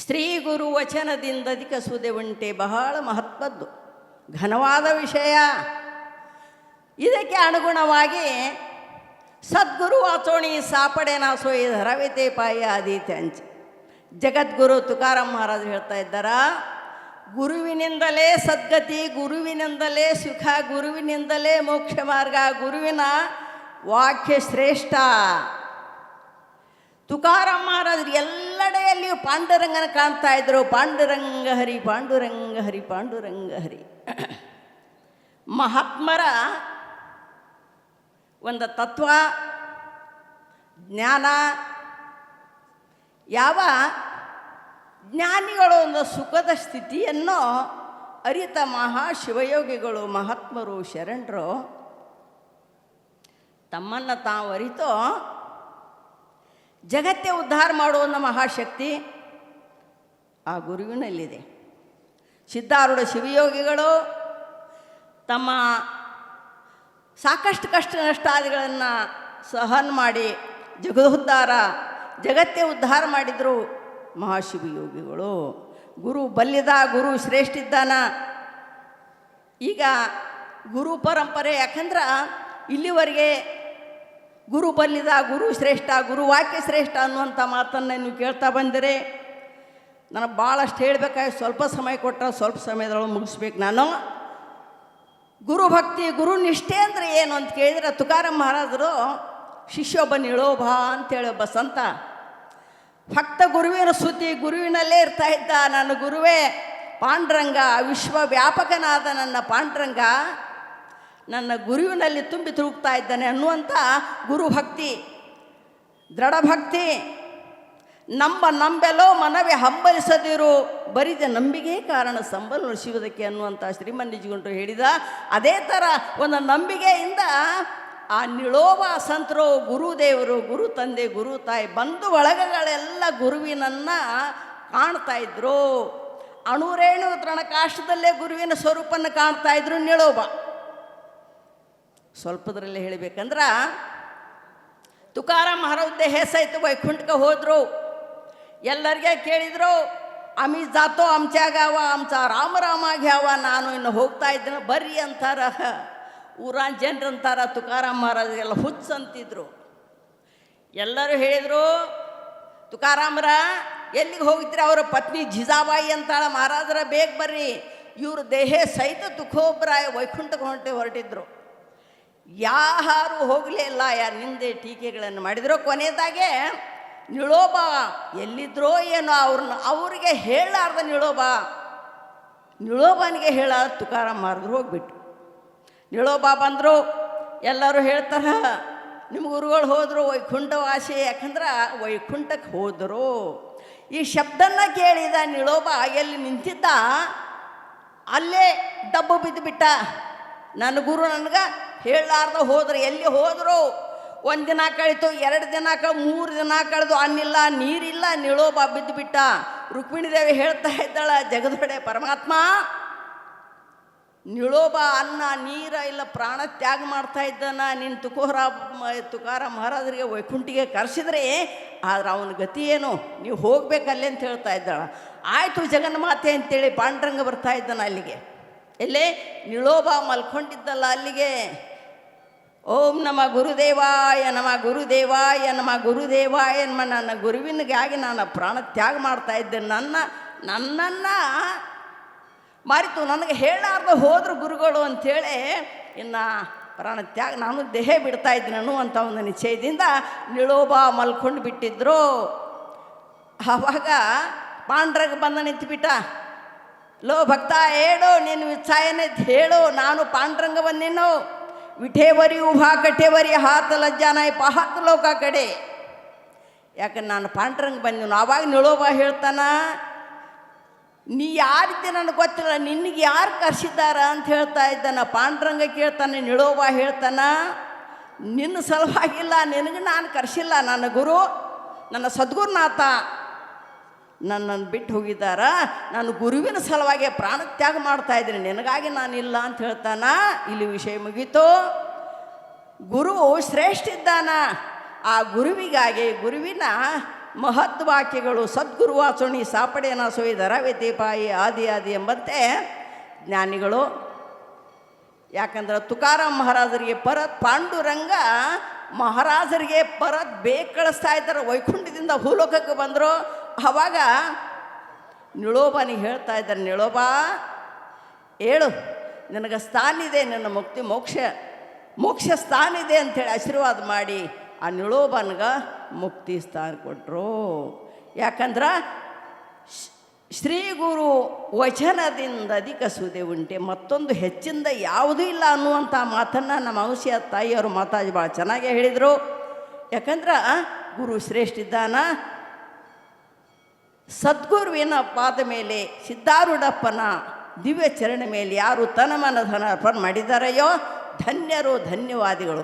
ಸ್ತ್ರೀ ಗುರು ವಚನದಿಂದ ಅಧಿಕಸುವುದೇ ಉಂಟೆ ಬಹಳ ಮಹತ್ವದ್ದು. ಘನವಾದ ವಿಷಯ. ಇದಕ್ಕೆ ಅನುಗುಣವಾಗಿ ಸದ್ಗುರು ಆಚೋಣಿ ಸಾಪಡೆ ನಾ ಸೋಯಿ ಧರವಿತೆ ಪಾಯ ಆದೀತೆ ಅಂಚ. ಜಗದ್ಗುರು ತುಕಾರಾಮ್ ಮಹಾರಾಜ್ ಹೇಳ್ತಾ ಇದ್ದಾರ, ಗುರುವಿನಿಂದಲೇ ಸದ್ಗತಿ, ಗುರುವಿನಿಂದಲೇ ಸುಖ, ಗುರುವಿನಿಂದಲೇ ಮೋಕ್ಷ ಮಾರ್ಗ, ಗುರುವಿನ ವಾಕ್ಯ ಶ್ರೇಷ್ಠ. ತುಕಾರಾಮ್ ಮಹಾರಾಜರು ಎಲ್ಲೆಡೆಯಲ್ಲಿಯೂ ಪಾಂಡುರಂಗನ ಕಾಣ್ತಾ ಇದ್ರು. ಪಾಂಡುರಂಗ ಹರಿ ಪಾಂಡುರಂಗ ಹರಿ ಪಾಂಡುರಂಗ ಹರಿ. ಮಹಾತ್ಮರ ಒಂದು ತತ್ವ, ಜ್ಞಾನ, ಯಾವ ಜ್ಞಾನಿಗಳು ಒಂದು ಸುಖದ ಸ್ಥಿತಿಯನ್ನು ಅರಿತ ಮಹಾ ಶಿವಯೋಗಿಗಳು ಮಹಾತ್ಮರು, ಶರಣರು ತಮ್ಮನ್ನು ತಾವು ಅರಿತು ಜಗತ್ತೇ ಉದ್ಧಾರ ಮಾಡುವಂಥ ಮಹಾಶಕ್ತಿ ಆ ಗುರುವಿನಲ್ಲಿದೆ. ಸಿದ್ಧಾರೂಢ ಶಿವಯೋಗಿಗಳು ತಮ್ಮ ಸಾಕಷ್ಟು ಕಷ್ಟ ನಷ್ಟಾದಿಗಳನ್ನು ಸಹನ್ ಮಾಡಿ ಜಗದೋದ್ಧಾರ, ಜಗತ್ತೇ ಉದ್ಧಾರ ಮಾಡಿದರು ಮಹಾಶಿವಯೋಗಿಗಳು. ಗುರು ಬಲ್ಲಿದ, ಗುರು ಶ್ರೇಷ್ಠ ಇದ್ದಾನ ಈಗ ಗುರು ಪರಂಪರೆ ಯಾಕಂದ್ರೆ ಇಲ್ಲಿವರೆಗೆ ಗುರು ಬಲ್ಲಿದ, ಗುರು ಶ್ರೇಷ್ಠ, ಗುರು ವಾಕ್ಯ ಶ್ರೇಷ್ಠ ಅನ್ನುವಂಥ ಮಾತನ್ನು ನೀವು ಕೇಳ್ತಾ ಬಂದಿರಿ. ನನಗೆ ಭಾಳಷ್ಟು ಹೇಳಬೇಕಾಗಿ ಸ್ವಲ್ಪ ಸಮಯ ಕೊಟ್ಟರೆ ಸ್ವಲ್ಪ ಸಮಯದೊಳಗೆ ಮುಗಿಸ್ಬೇಕು ನಾನು. ಗುರು ಭಕ್ತಿ, ಗುರು ನಿಷ್ಠೆ ಅಂದರೆ ಏನು ಅಂತ ಕೇಳಿದ್ರೆ ತುಕಾರಾಮ್ ಮಹಾರಾಜರು ಶಿಷ್ಯೊಬ್ಬ ನಿಳೋಭ ಅಂತೇಳಿ ಒಬ್ಬ ಸಂತ, ಭಕ್ತ ಗುರುವಿನ ಸುದ್ದಿ ಗುರುವಿನಲ್ಲೇ ಇರ್ತಾ ಇದ್ದ ನನ್ನ ಗುರುವೇ, ಪಾಂಡುರಂಗ ವಿಶ್ವವ್ಯಾಪಕನಾದ ನನ್ನ ಪಾಂಡುರಂಗ ನನ್ನ ಗುರುವಿನಲ್ಲಿ ತುಂಬಿ ತಿರುಗ್ತಾ ಇದ್ದಾನೆ ಅನ್ನುವಂಥ ಗುರುಭಕ್ತಿ, ದೃಢಭಕ್ತಿ. ನಂಬ ನಂಬೆಲೋ ಮನವೇ ಹಂಬಲಿಸದಿರು, ಬರಿದ ನಂಬಿಕೆ ಕಾರಣ ಸಂಬಲ ಶಿವದಕ್ಕೆ ಅನ್ನುವಂಥ ಶ್ರೀಮನ್ನಿಜಿಗುಂಟು ಹೇಳಿದ ಅದೇ ಥರ ಒಂದು ನಂಬಿಕೆಯಿಂದ ಆ ನಿಳೋಬ ಸಂತರು, ಗುರುದೇವರು, ಗುರು ತಂದೆ, ಗುರು ತಾಯಿ, ಬಂಧು ಒಳಗಗಳೆಲ್ಲ ಗುರುವಿನನ್ನು ಕಾಣ್ತಾ ಇದ್ರು. ಅಣುರೇಣು ತೃಣಕಾಷ್ಟದಲ್ಲೇ ಗುರುವಿನ ಸ್ವರೂಪನ ಕಾಣ್ತಾ ಇದ್ರು ನಿಳೋಬ ಸ್ವಲ್ಪದ್ರಲ್ಲೇ ಹೇಳಬೇಕಂದ್ರ ತುಕಾರಾಮ್ ಹರವ್ದೆ ಹೆಸೈತು ವೈಕುಂಠಕ್ಕೆ ಹೋದರು. ಎಲ್ಲರಿಗೆ ಕೇಳಿದರು, ಅಮಿ ಜಾತೋ ಅಮ್ಚಾಗವ ಅಂಚ ರಾಮ ರಾಮಾಗ್ಯಾವ ನಾನು ಇನ್ನು ಹೋಗ್ತಾ ಇದ್ದೇನೆ, ಬರ್ರಿ ಅಂತಾರ. ಊರಾನ್ ಜನರು ಅಂತಾರ, ತುಕಾರಾಮ್ ಮಹಾರಾಜರಿಗೆಲ್ಲ ಹುಚ್ಚ ಅಂತಿದ್ರು. ಎಲ್ಲರೂ ಹೇಳಿದರು, ತುಕಾರಾಮರ, ಎಲ್ಲಿಗೆ ಹೋಗಿದ್ರೆ? ಅವರ ಪತ್ನಿ ಜಿಜಾಬಾಯಿ ಅಂತಾಳ, ಮಹಾರಾಜರ ಬೇಗ ಬರ್ರಿ. ಇವರು ದೇಹೇ ಸಹಿತ ತುಖೋಬ್ರಾಯ ವೈಕುಂಠಕ್ಕೆ ಹೊರಟೆ ಹೊರಟಿದ್ರು. ಯಾರು ಹೋಗಲೇ ಇಲ್ಲ, ಯಾರು ನಿಂದೆ ಟೀಕೆಗಳನ್ನು ಮಾಡಿದ್ರೋ ಕೊನೆಯದಾಗೆ ನಿಳೋಬ ಎಲ್ಲಿದ್ರೋ ಏನೋ ಅವ್ರನ್ನ, ಅವ್ರಿಗೆ ಹೇಳಾರ್ದ ನಿಳೋಬ. ನಿಳೋಬನಿಗೆ ಹೇಳ ತುಕಾರ ಮಾರಿದ್ರು ಹೋಗ್ಬಿಟ್ಟು ನಿಳೋಬ ಬಂದರು, ಎಲ್ಲರೂ ಹೇಳ್ತಾರ ನಿಮ್ಮ ಗುರುಗಳು ಹೋದರು ವೈಕುಂಠವಾಸಿ ಯಾಕಂದ್ರೆ ವೈಕುಂಠಕ್ಕೆ ಹೋದರು. ಈ ಶಬ್ದನ ಕೇಳಿದ ನಿಳೋಬ ಎಲ್ಲಿ ನಿಂತಿದ್ದ, ಅಲ್ಲೇ ಡಬ್ಬು ಬಿದ್ದುಬಿಟ್ಟ ನನ್ನ ಗುರು ನನಗೆ ಹೇಳಾರ್ದ ಹೋದ್ರೆ ಎಲ್ಲಿ ಹೋದರು? ಒಂದು ದಿನ ಕಳಿತು, ಎರಡು ದಿನ ಕಳೆ, ಮೂರು ದಿನ ಕಳೆದು ಅನ್ನಿಲ್ಲ, ನೀರಿಲ್ಲ, ನಿಳೋಬ ಬಿದ್ದುಬಿಟ್ಟ ರುಕ್ಮಿಣಿ ದೇವಿ ಹೇಳ್ತಾ ಇದ್ದಾಳೆ, ಜಗದೊಡೆ ಪರಮಾತ್ಮ, ನಿಳೋಬ, ಅನ್ನ, ನೀರ ಇಲ್ಲ, ಪ್ರಾಣ ತ್ಯಾಗ ಮಾಡ್ತಾ ಇದ್ದಾನ. ನಿನ್ನ ತುಕೋರ ತುಕಾರ ಮಹಾರಾಜರಿಗೆ ವೈಕುಂಠಿಗೆ ಕರೆಸಿದ್ರೆ, ಆದ್ರೆ ಅವನ ಗತಿ ಏನು? ನೀವು ಹೋಗ್ಬೇಕಲ್ಲೇ ಅಂತ ಹೇಳ್ತಾ ಇದ್ದಾಳ. ಆಯಿತು ಜಗನ್ಮಾತೆ ಅಂತೇಳಿ ಪಾಂಡ್ರಂಗ ಬರ್ತಾ ಇದ್ದಾನ ಅಲ್ಲಿಗೆ. ಎಲ್ಲೇ? ನಿಳೋಬ ಮಲ್ಕೊಂಡಿದ್ದಲ್ಲ ಅಲ್ಲಿಗೆ? ಓಂ ನಮ ಗುರುದೇವಾಯ ನಮ ಗುರುದೇವಾಯ ನಮ ಗುರುದೇವಾಯ ನಮ್ಮ ನನ್ನ ಗುರುವಿನಿಗಾಗಿ ನಾನು ಪ್ರಾಣ ತ್ಯಾಗ ಮಾಡ್ತಾ ಇದ್ದೆ. ನನ್ನ, ನನ್ನನ್ನು ಮಾರಿತು. ನನಗೆ ಹೇಳಾರ್ದು ಹೋದ್ರು ಗುರುಗಳು ಅಂಥೇಳಿ ಇನ್ನು ಪ್ರಾಣ ತ್ಯಾಗ, ನಾನು ದೇಹ ಬಿಡ್ತಾ ಇದ್ದೀನಿ ಅನ್ನುವಂಥ ಒಂದು ನಿಶ್ಚಯದಿಂದ ನಿಳೋಬ ಮಲ್ಕೊಂಡು ಬಿಟ್ಟಿದ್ರು. ಆವಾಗ ಪಾಂಡ್ರಗೆ ಬಂದ ನಿಂತುಬಿಟ್ಟ, ಲೋ ಭಕ್ತ ಹೇಳು ನೀನು ಉತ್ಸಾಹನೇ ಹೇಳು, ನಾನು ಪಾಂಡ್ರಂಗ ಬಂದಿನು ವಿಠೇವರಿ ಉಭಾ ಕಠೇವರಿ ಹಾತ ಲಜ್ಜಾನಾಯಿ ಪಹಾತ್ ಲೋಕ ಕಡೆ. ಯಾಕಂದ್ರೆ ನಾನು ಪಾಂಡ್ರಂಗ ಬಂದಿನು ಆವಾಗ ನಿಳೋಬ ಹೇಳ್ತಾನ, ನೀ ಯಾರಿದ್ದೆ ನನಗೆ ಗೊತ್ತಿಲ್ಲ ನಿನಗೆ ಯಾರು ಕರ್ಸಿದ್ದಾರ? ಅಂತ ಹೇಳ್ತಾ ಇದ್ದಾನ. ಪಾಂಡ್ರಂಗ ಕೇಳ್ತಾನೆ, ನಿಳೋಬ ಹೇಳ್ತಾನ, ನಿನ್ನ ಸಲುವಾಗಿಲ್ಲ ನಿನಗೆ ನಾನು ಕರ್ಸಿಲ್ಲ. ನನ್ನ ಗುರು, ನನ್ನ ಸದ್ಗುರುನಾಥ ನನ್ನನ್ನು ಬಿಟ್ಟು ಹೋಗಿದ್ದಾರ? ನಾನು ಗುರುವಿನ ಸಲುವಾಗಿ ಪ್ರಾಣ ತ್ಯಾಗ ಮಾಡ್ತಾ ಇದ್ದೀನಿ. ನಿನಗಾಗಿ ನಾನಿಲ್ಲ ಅಂತ ಹೇಳ್ತಾನ? ಇಲ್ಲಿ ವಿಷಯ ಮುಗೀತು. ಗುರು ಶ್ರೇಷ್ಠ ಇದ್ದಾನ. ಆ ಗುರುವಿಗಾಗಿ ಗುರುವಿನ ಮಹದ್ವಾಕ್ಯಗಳು ಸದ್ಗುರು ವಾಚೋಣಿ ಸಾಪಡೇನ ಸೊಯ್ದರ ವ್ಯತಿಪಾಯಿ ಆದಿ ಆದಿ ಎಂಬಂತೆ ಜ್ಞಾನಿಗಳು. ಯಾಕಂದ್ರೆ ತುಕಾರಾಮ್ ಮಹಾರಾಜರಿಗೆ ಪರತ್ ಪಾಂಡುರಂಗ ಮಹಾರಾಜರಿಗೆ ಪರತ್ ಬೇಗ ಕಳಿಸ್ತಾ ಇದ್ದಾರೆ. ವೈಕುಂಠದಿಂದ ಭೂಲೋಕಕ್ಕೆ ಬಂದರು. ಆವಾಗ ನಿಳೋಬನಿಗೆ ಹೇಳ್ತಾ ಇದ್ದಾರೆ, ನಿಳೋಬಾ, ಹೇಳು, ನಿನಗೆ ಸ್ಥಾನ ಇದೆ, ನನ್ನ ಮುಕ್ತಿ ಮೋಕ್ಷ ಮೋಕ್ಷ ಸ್ಥಾನ ಇದೆ ಅಂಥೇಳಿ ಆಶೀರ್ವಾದ ಮಾಡಿ ಆ ನಿಳೋಬನ್ಗೆ ಮುಕ್ತಿ ಸ್ಥಾನ ಕೊಟ್ಟರು ಯಾಕಂದ್ರೆ ಶ್ರೀ- ಶ್ರೀ ಗುರು ವಚನದಿಂದ ಅಧಿಕ ಸುದೆ ಉಂಟೆ, ಮತ್ತೊಂದು ಹೆಚ್ಚಿಂದ ಯಾವುದೂ ಇಲ್ಲ ಅನ್ನುವಂಥ ಮಾತನ್ನು ನಮ್ಮ ಮನುಷ್ಯ ತಾಯಿಯವರು ಮಾತಾಜಿ ಭಾಳ ಚೆನ್ನಾಗೇ ಹೇಳಿದರು. ಯಾಕಂದ್ರೆ ಗುರು ಶ್ರೇಷ್ಠ ಇದ್ದಾನ ಸದ್ಗುರುವಿನ ಪಾದ ಮೇಲೆ ಸಿದ್ಧಾರೂಢಪ್ಪನ ದಿವ್ಯ ಚರಣ ಮೇಲೆ ಯಾರು ತನ ಮನ ಧನ ಅರ್ಪಣೆ ಮಾಡಿದ್ದಾರೆಯೋ ಧನ್ಯರು ಧನ್ಯವಾದಿಗಳು.